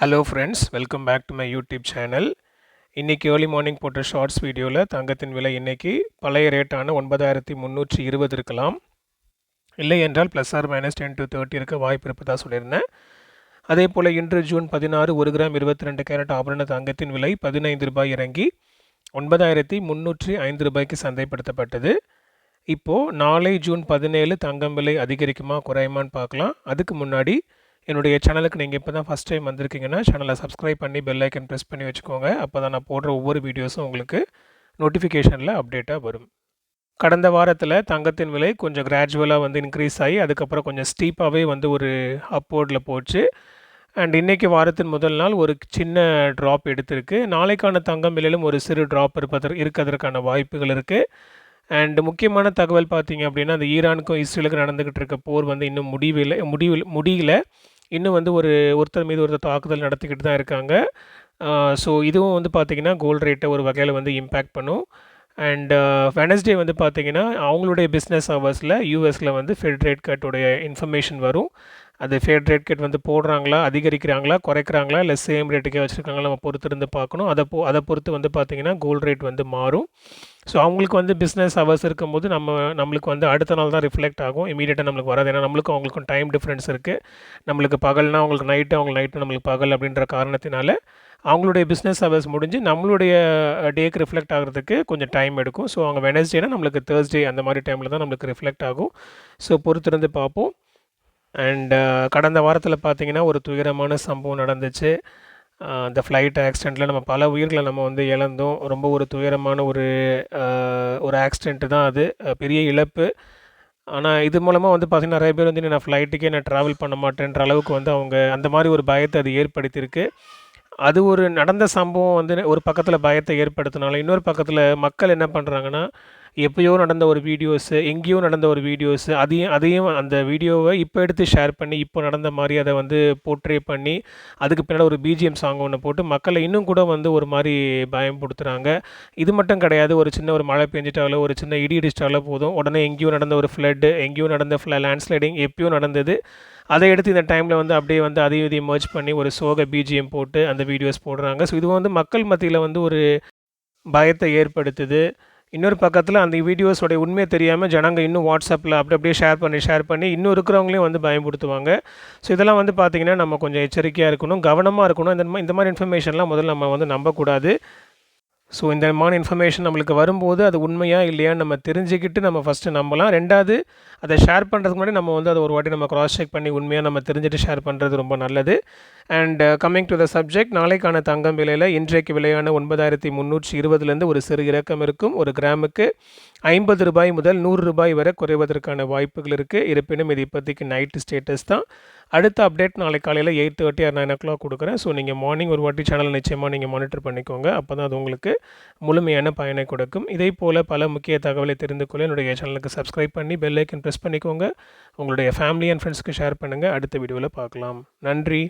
Hello friends welcome back to my YouTube channel இன்றைக்கி early morning போட்ட shorts வீடியோவில் தங்கத்தின் விலை இன்றைக்கி பழைய ரேட்டான ஒன்பதாயிரத்தி முந்நூற்றி இருபது இருக்கலாம். இல்லை என்றால் plus or minus ten to thirty இருக்க வாய்ப்பு இருப்பதாக சொல்லியிருந்தேன். அதே போல் இன்று ஜூன் பதினாறு ஒரு கிராம் இருபத்தி ரெண்டு கேரட் ஆபரண தங்கத்தின் விலை பதினைந்து ரூபாய் இறங்கி ஒன்பதாயிரத்தி முந்நூற்றி ஐந்து ரூபாய்க்கு சந்தைப்படுத்தப்பட்டது. இப்போது நாளை ஜூன் பதினேழு தங்கம் விலை அதிகரிக்குமா குறையுமான்னு பார்க்கலாம். அதுக்கு முன்னாடி என்னுடைய சேனலுக்கு நீங்கள் இப்போ தான் ஃபஸ்ட் டைம் வந்திருக்கீங்கன்னா சேனலை சப்ஸ்கிரைப் பண்ணி பெல் ஐக்கன் ப்ரெஸ் பண்ணி வச்சுக்கோங்க. அப்போ தான் நான் போடுற ஒவ்வொரு வீடியோஸும் உங்களுக்கு நோட்டிஃபிகேஷனில் அப்டேட்டாக வரும். கடந்த வாரத்தில் தங்கத்தின் விலை கொஞ்சம் கிராஜுவலாக வந்து இன்க்ரீஸ் ஆகி அதுக்கப்புறம் கொஞ்சம் ஸ்டீப்பாகவே வந்து ஒரு அப்போர்டில் போச்சு. அண்ட் இன்றைக்கி வாரத்தின் முதல் நாள் ஒரு சின்ன ட்ராப் எடுத்திருக்கு. நாளைக்கான தங்கம் விலையிலும் ஒரு சிறு ட்ராப் இருப்பதற்கு இருக்கிறதுக்கான வாய்ப்புகள் இருக்குது அண்ட் முக்கியமான தகவல் பார்த்தீங்க அப்படின்னா அந்த ஈரானுக்கும் இஸ்ரேலுக்கும் நடந்துக்கிட்டு இருக்க போர் வந்து இன்னும் முடிவில் முடிவில் முடியல. இன்னும் வந்து ஒரு ஒருத்தர் மீது ஒருத்தர் தாக்குதல் நடத்திக்கிட்டு தான் இருக்காங்க. ஸோ இதுவும் வந்து பார்த்திங்கன்னா கோல்டு ரேட்டை ஒரு வகையில் வந்து இம்பேக்ட் பண்ணும். அண்ட் வெனஸ்டே வந்து பார்த்திங்கன்னா அவங்களுடைய பிஸ்னஸ் ஹவர்ஸில் யூஎஸில் வந்து ஃபெட் ரேட் கட்டுடைய இன்ஃபர்மேஷன் வரும். அந்த ஃபேட் ரேட் கேட் வந்து போடுறாங்களா அதிகரிக்கிறாங்களா குறைக்கிறாங்களா இல்லை சேம் ரேட்டுக்கே வச்சுருக்காங்களா நம்ம பொறுத்து இருந்து பார்க்கணும். அதை போ அதை பொறுத்து வந்து பார்த்திங்கன்னா கோல்டு ரேட் வந்து மாறும். ஸோ அவங்களுக்கு வந்து பிஸ்னஸ் ஹவர்ஸ் இருக்கும்போது நம்ம நம்மளுக்கு வந்து அடுத்த நாள் தான் ரிஃப்ளெக்ட் ஆகும். இமீடியட்டாக நம்மளுக்கு வராது. ஏன்னா நம்மளுக்கும் அவங்களுக்கும் டைம் டிஃப்ரென்ஸ் இருக்குது நம்மளுக்கு பகல்னா அவங்களுக்கு நைட்டு அவங்களுக்கு நைட்டு நம்மளுக்கு பகல் அப்படின்ற காரணத்தினால அவங்களுடைய பிஸ்னஸ் ஹவர்ஸ் முடிஞ்சு நம்மளுடைய டேக்கு ரிஃப்ளெக்ட் ஆகிறதுக்கு கொஞ்சம் டைம் எடுக்கும். ஸோ அவங்க வெனஸ்டேனா நம்மளுக்கு தேர்ஸ்டே அந்த மாதிரி டைமில் தான் நம்மளுக்கு ரிஃப்ளெக்ட் ஆகும். ஸோ பொறுத்திருந்து பார்ப்போம். அண்ட் uh, கடந்த வாரத்தில் பார்த்திங்கன்னா ஒரு துயரமான சம்பவம் நடந்துச்சு. அந்த ஃப்ளைட் ஆக்சிடெண்ட்டில் நம்ம பல உயிர்களை நம்ம வந்து இழந்தோம். ரொம்ப ஒரு துயரமான ஒரு uh, ஒரு ஆக்சிடெண்ட்டு தான் அது. பெரிய இழப்பு. ஆனால் இது மூலமாக வந்து பார்த்திங்கன்னா நிறைய பேர் வந்து நான் ஃப்ளைட்டுக்கே நான் ட்ராவல் பண்ண மாட்டேன்ற அளவுக்கு வந்து அவங்க அந்த மாதிரி ஒரு பயத்தை அது ஏற்படுத்தியிருக்கு. அது ஒரு நடந்த சம்பவம் வந்து ஒரு பக்கத்தில் பயத்தை ஏற்படுத்தினாலும் இன்னொரு பக்கத்தில் மக்கள் என்ன பண்ணுறாங்கன்னா எப்பயோ நடந்த ஒரு வீடியோஸு எங்கேயோ நடந்த ஒரு வீடியோஸு அதையும் அதையும் அந்த வீடியோவை இப்போ எடுத்து ஷேர் பண்ணி இப்போ நடந்த மாதிரி அதை வந்து போர்ட்ரே பண்ணி அதுக்கு பின்னால் ஒரு பிஜிஎம் சாங் ஒன்று போட்டு மக்களை இன்னும் கூட வந்து ஒரு மாதிரி பயம்படுத்துகிறாங்க இது மட்டும் கிடையாது ஒரு சின்ன ஒரு மழை பெஞ்சிட்டாலோ ஒரு சின்ன இடி இடிச்சிட்டாலோ போதும். உடனே எங்கேயோ நடந்த ஒரு ஃப்ளட்டு எங்கேயோ நடந்த ஃப்ள லேண்ட்ஸ்லைடிங் எப்பயோ நடந்தது. அதை எடுத்து இந்த டைமில் வந்து அப்படியே வந்து அதையும் இதையும் மர்ச் பண்ணி ஒரு சோக பிஜிஎம் போட்டு அந்த வீடியோஸ் போடுறாங்க. ஸோ இது வந்து மக்கள் மத்தியில் வந்து ஒரு பயத்தை ஏற்படுத்துது. இன்னொரு பக்கத்தில் அந்த வீடியோஸோடைய உண்மையை தெரியாமல் ஜனங்க இன்னும் வாட்ஸ்அப்பில் அப்படி அப்படியே ஷேர் பண்ணி ஷேர் பண்ணி இன்னும் இருக்கிறவங்களையும் வந்து பயன்படுத்துவாங்க ஸோ இதெல்லாம் வந்து பார்த்திங்கன்னா நம்ம கொஞ்சம் எச்சரிக்கையாக இருக்கணும் கவனமாக இருக்கணும். இந்த மாதிரி இந்த மாதிரி இன்ஃபர்மேஷன்லாம் முதல்ல நம்ம வந்து நம்பக்கூடாது. ஸோ இந்த மாதிரி இன்ஃபர்மேஷன் நம்மளுக்கு வரும்போது அது உண்மையாக இல்லையான்னு நம்ம தெரிஞ்சுக்கிட்டு நம்ம ஃபஸ்ட்டு நம்பலாம். ரெண்டாவது அதை ஷேர் பண்ணுறதுக்கு முன்னாடி நம்ம வந்து அதை ஒரு வாட்டி நம்ம க்ராஸ் செக் பண்ணி உண்மையாக நம்ம தெரிஞ்சுட்டு ஷேர் பண்ணுறது ரொம்ப நல்லது. And coming to the subject நாளைக்கான தங்கம் விலையில் இன்றைக்கு விலையான ஒன்பதாயிரத்தி முந்நூற்றி இருபதுலேருந்து ஒரு சிறு இறக்கம் இருக்கும். ஒரு கிராமுக்கு ஐம்பது ரூபாய் முதல் நூறு ரூபாய் வரை குறைவதற்கான வாய்ப்புகள் இருக்குது இருப்பினும் இது இப்போதைக்கு நைட்டு ஸ்டேட்டஸ் தான். அடுத்த அப்டேட் நாளை காலையில் eight thirty or nine o'clock கொடுக்குறேன். ஸோ நீங்கள் மார்னிங் ஒரு வாட்டி சேனல் நிச்சயமாக நீங்கள் மானிட்டர் பண்ணிக்கோங்க. அப்போ தான் அது உங்களுக்கு முழுமையான பயனை கொடுக்கும். இதே போல் பல முக்கிய தகவலை தெரிந்து கொள்ள என்னுடைய சேனலுக்கு சப்ஸ்கிரைப் பண்ணி பெல் ஐக்கன் ப்ரெஸ் பண்ணிக்கோங்க. உங்களுடைய ஃபேமிலி அண்ட் ஃப்ரெண்ட்ஸ்க்கு ஷேர் பண்ணுங்கள் அடுத்த வீடியோவில் பார்க்கலாம். நன்றி.